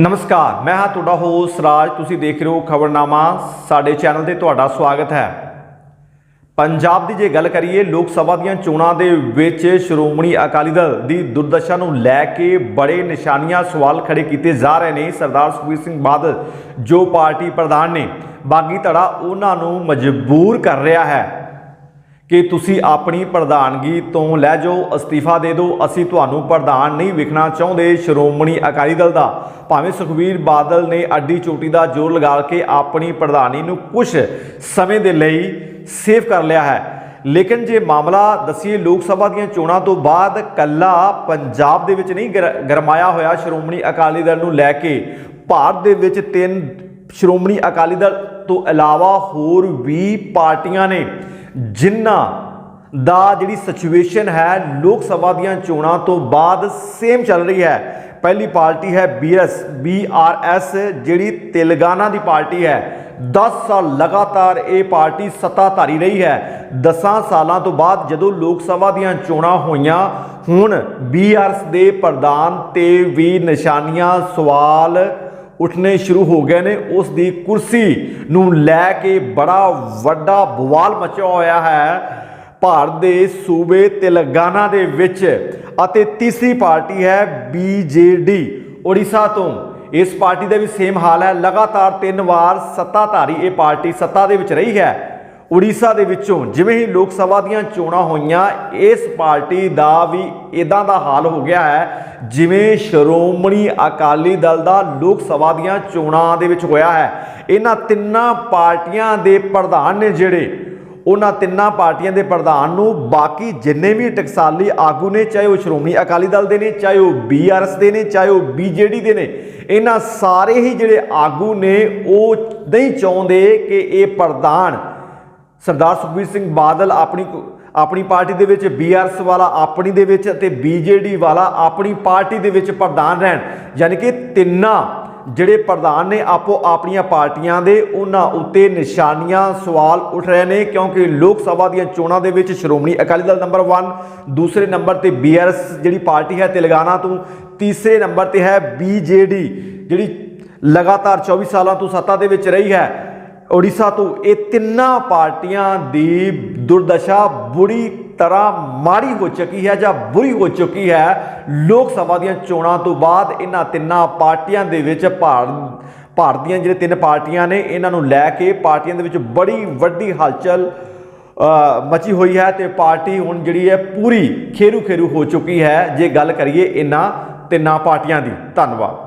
ਨਮਸਕਾਰ, ਮੈਂ ਹਾਂ ਤੁਹਾਡਾ ਹੋਸਟ ਰਾਜ। ਤੁਸੀਂ ਦੇਖ ਰਹੇ ਹੋ ਖਬਰਨਾਮਾ। ਸਾਡੇ ਚੈਨਲ ਤੇ ਤੁਹਾਡਾ ਸਵਾਗਤ ਹੈ। ਪੰਜਾਬ ਦੀ ਜੇ ਗੱਲ ਕਰੀਏ, ਲੋਕ ਸਭਾ ਦੀਆਂ ਚੋਣਾਂ ਦੇ ਵਿੱਚ ਸ਼੍ਰੋਮਣੀ ਅਕਾਲੀ ਦਲ ਦੀ ਦੁਰਦਸ਼ਾ ਨੂੰ ਲੈ ਕੇ ਬੜੇ ਨਿਸ਼ਾਨੀਆਂ ਸਵਾਲ ਖੜੇ ਕੀਤੇ ਜਾ ਰਹੇ ਨੇ। ਸਰਦਾਰ ਸੁਖਬੀਰ ਸਿੰਘ ਬਾਦਲ, ਜੋ ਪਾਰਟੀ ਪ੍ਰਧਾਨ ਨੇ, ਬਾਗੀ ਧੜਾ ਉਹਨਾਂ ਨੂੰ ਮਜਬੂਰ ਕਰ ਰਿਹਾ ਹੈ। ਕਿ ਤੁਸੀਂ ਆਪਣੀ ਪ੍ਰਧਾਨਗੀ ਤੋਂ ਲੈ ਜਾਓ, ਅਸਤੀਫਾ ਦੇ ਦਿਓ। ਅਸੀਂ ਤੁਹਾਨੂੰ ਪ੍ਰਧਾਨ ਨਹੀਂ ਵਿਖਣਾ ਚਾਹੁੰਦੇ। ਸ਼੍ਰੋਮਣੀ ਅਕਾਲੀ ਦਲ ਦਾ ਭਾਵੇਂ ਸੁਖਬੀਰ ਬਾਦਲ ਨੇ ਅੱਡੀ ਚੋਟੀ ਦਾ ਜ਼ੋਰ ਲਗਾ ਕੇ ਆਪਣੀ ਪ੍ਰਧਾਨੀ ਨੂੰ ਕੁਝ ਸਮੇਂ ਦੇ ਲਈ ਸੇਵ ਕਰ ਲਿਆ ਹੈ। ਲੇਕਿਨ ਜੇ ਮਾਮਲਾ ਦਸੀਏ, ਲੋਕ ਸਭਾ ਦੀਆਂ ਚੋਣਾਂ ਤੋਂ ਬਾਅਦ ਕੱਲਾ ਪੰਜਾਬ ਦੇ ਵਿੱਚ ਨਹੀਂ ਗਰ- ਗਰਮਾਇਆ ਹੋਇਆ ਸ਼੍ਰੋਮਣੀ ਅਕਾਲੀ ਦਲ ਨੂੰ ਲੈ ਕੇ, ਭਾਰਤ ਦੇ ਵਿੱਚ ਤਿੰਨ ਸ਼੍ਰੋਮਣੀ ਅਕਾਲੀ ਦਲ ਤੋਂ ਇਲਾਵਾ ਹੋਰ ਵੀ ਪਾਰਟੀਆਂ ਨੇ ਜਿਨ੍ਹਾਂ ਦਾ ਜਿਹੜੀ ਸਿਚੁਏਸ਼ਨ ਹੈ ਲੋਕ ਸਭਾ ਦੀਆਂ ਚੋਣਾਂ ਤੋਂ ਬਾਅਦ ਸੇਮ ਚੱਲ ਰਹੀ ਹੈ। ਪਹਿਲੀ ਪਾਰਟੀ ਹੈ ਬੀਐਸ ਬੀਆਰਐਸ ਜਿਹੜੀ ਤੇਲੰਗਾਨਾ ਦੀ ਪਾਰਟੀ ਹੈ। 10 ਸਾਲ ਲਗਾਤਾਰ ਇਹ ਪਾਰਟੀ ਸੱਤਾਧਾਰੀ ਰਹੀ ਹੈ। 10 ਸਾਲਾਂ ਤੋਂ ਬਾਅਦ ਜਦੋਂ ਲੋਕ ਸਭਾ ਦੀਆਂ ਚੋਣਾਂ ਹੋਈਆਂ, ਹੁਣ ਬੀਆਰਐਸ ਦੇ ਪ੍ਰਧਾਨ ਤੇ ਵੀ ਨਿਸ਼ਾਨੀਆਂ, ਸਵਾਲ ਉੱਠਣੇ ਸ਼ੁਰੂ ਹੋ ਗਏ ਨੇ। ਉਸ ਦੀ ਕੁਰਸੀ ਨੂੰ ਲੈ ਕੇ ਬੜਾ ਵੱਡਾ ਬਵਾਲ ਮਚਿਆ ਹੋਇਆ ਹੈ। ਭਾਰਤ ਦੇ ਸੂਬੇ ਤੇਲੰਗਾਨਾ ਦੇ ਵਿੱਚ ਅਤੇ ਤੀਸਰੀ ਪਾਰਟੀ ਹੈ ਬੀਜੇਡੀ ਓਡੀਸ਼ਾ ਤੋਂ। ਇਸ ਪਾਰਟੀ ਦਾ ਵੀ ਸੇਮ ਹਾਲ ਹੈ। ਲਗਾਤਾਰ ਤਿੰਨ ਵਾਰ ਸੱਤਾਧਾਰੀ ਇਹ ਪਾਰਟੀ ਸੱਤਾ ਦੇ ਵਿੱਚ ਰਹੀ ਹੈ। ਉੜੀਸਾ ਦੇ ਵਿੱਚੋਂ ਜਿਵੇਂ ਹੀ ਲੋਕ ਸਭਾ ਦੀਆਂ ਚੋਣਾਂ ਹੋਈਆਂ, ਇਸ ਪਾਰਟੀ ਦਾ ਵੀ ਇਦਾਂ ਦਾ ਹਾਲ ਹੋ ਗਿਆ ਹੈ, ਜਿਵੇਂ ਸ਼੍ਰੋਮਣੀ ਅਕਾਲੀ ਦਲ ਦਾ ਲੋਕ ਸਭਾ ਦੀਆਂ ਚੋਣਾਂ ਦੇ ਵਿੱਚ ਹੋਇਆ ਹੈ। ਇਹਨਾਂ ਤਿੰਨਾਂ ਪਾਰਟੀਆਂ ਦੇ ਪ੍ਰਧਾਨ ਨੇ ਜਿਹੜੇ, ਉਹਨਾਂ ਤਿੰਨਾਂ ਪਾਰਟੀਆਂ ਦੇ ਪ੍ਰਧਾਨ ਨੂੰ ਬਾਕੀ ਜਿੰਨੇ ਵੀ ਟਕਸਾਲੀ ਆਗੂ ਨੇ, ਚਾਹੇ ਉਹ ਸ਼੍ਰੋਮਣੀ ਅਕਾਲੀ ਦਲ ਦੇ ਨੇ, ਚਾਹੇ ਉਹ ਬੀਆਰਐਸ ਦੇ ਨੇ, ਚਾਹੇ ਉਹ ਬੀਜੇਡੀ ਦੇ ਨੇ, ਇਹਨਾਂ ਸਾਰੇ ਹੀ ਜਿਹੜੇ ਆਗੂ ਨੇ, ਉਹ ਨਹੀਂ ਚਾਹੁੰਦੇ ਕਿ ਇਹ ਪ੍ਰਧਾਨ ਸਰਦਾਰ ਸੁਖਬੀਰ ਸਿੰਘ ਬਾਦਲ ਆਪਣੀ ਆਪਣੀ ਪਾਰਟੀ ਦੇ ਵਿੱਚ ਬੀਆਰਐਸ ਵਾਲਾ ਆਪਣੀ ਦੇ ਵਿੱਚ ਅਤੇ ਬੀਜੇਡੀ ਵਾਲਾ ਆਪਣੀ ਪਾਰਟੀ ਦੇ ਵਿੱਚ ਪ੍ਰਧਾਨ ਰਹਿਣ। ਯਾਨੀ ਕਿ ਤਿੰਨਾਂ ਜਿਹੜੇ ਪ੍ਰਧਾਨ ਨੇ ਆਪੋ ਆਪਣੀਆਂ ਪਾਰਟੀਆਂ ਦੇ, ਉਹਨਾਂ ਉੱਤੇ ਨਿਸ਼ਾਨੀਆਂ ਸਵਾਲ ਉੱਠ ਰਹੇ ਨੇ ਕਿਉਂਕਿ ਲੋਕ ਸਭਾ ਦੀਆਂ ਚੋਣਾਂ ਦੇ ਵਿੱਚ ਸ਼੍ਰੋਮਣੀ ਅਕਾਲੀ ਦਲ ਨੰਬਰ 1 ਦੂਸਰੇ ਨੰਬਰ ਤੇ ਬੀਆਰਐਸ ਜਿਹੜੀ ਪਾਰਟੀ ਹੈ ਤੇਲੰਗਾਨਾ ਤੋਂ, ਤੀਸਰੇ ਨੰਬਰ ਤੇ ਹੈ ਬੀਜੇਡੀ ਜਿਹੜੀ ਲਗਾਤਾਰ 24 ਸਾਲਾਂ ਤੋਂ ਸੱਤਾ ਦੇ ਵਿੱਚ ਰਹੀ ਹੈ। ਓਡੀਸ਼ਾ ਤੋਂ ਇਹ ਤਿੰਨਾਂ ਪਾਰਟੀਆਂ ਦੀ ਦੁਰਦਸ਼ਾ ਬੁਰੀ ਤਰ੍ਹਾਂ ਮਾੜੀ ਹੋ ਚੁੱਕੀ ਹੈ ਜਾਂ ਬੁਰੀ ਹੋ ਚੁੱਕੀ ਹੈ। ਲੋਕ ਸਭਾ ਦੀਆਂ ਚੋਣਾਂ ਤੋਂ ਬਾਅਦ ਇਹਨਾਂ ਤਿੰਨਾਂ ਪਾਰਟੀਆਂ ਦੇ ਵਿੱਚ ਭਾਰਤ ਭਾਰਤ ਦੀਆਂ ਜਿਹੜੇ ਤਿੰਨ ਪਾਰਟੀਆਂ ਨੇ, ਇਹਨਾਂ ਨੂੰ ਲੈ ਕੇ ਪਾਰਟੀਆਂ ਦੇ ਵਿੱਚ ਬੜੀ ਵੱਡੀ ਹਲਚਲ ਮਚੀ ਹੋਈ ਹੈ ਤੇ ਪਾਰਟੀ ਹੁਣ ਜਿਹੜੀ ਹੈ ਪੂਰੀ ਖੇਰੂ ਖੇਰੂ ਹੋ ਚੁੱਕੀ ਹੈ। ਜੇ ਗੱਲ ਕਰੀਏ ਇਹਨਾਂ ਤਿੰਨਾਂ ਪਾਰਟੀਆਂ ਦੀ, ਧੰਨਵਾਦ।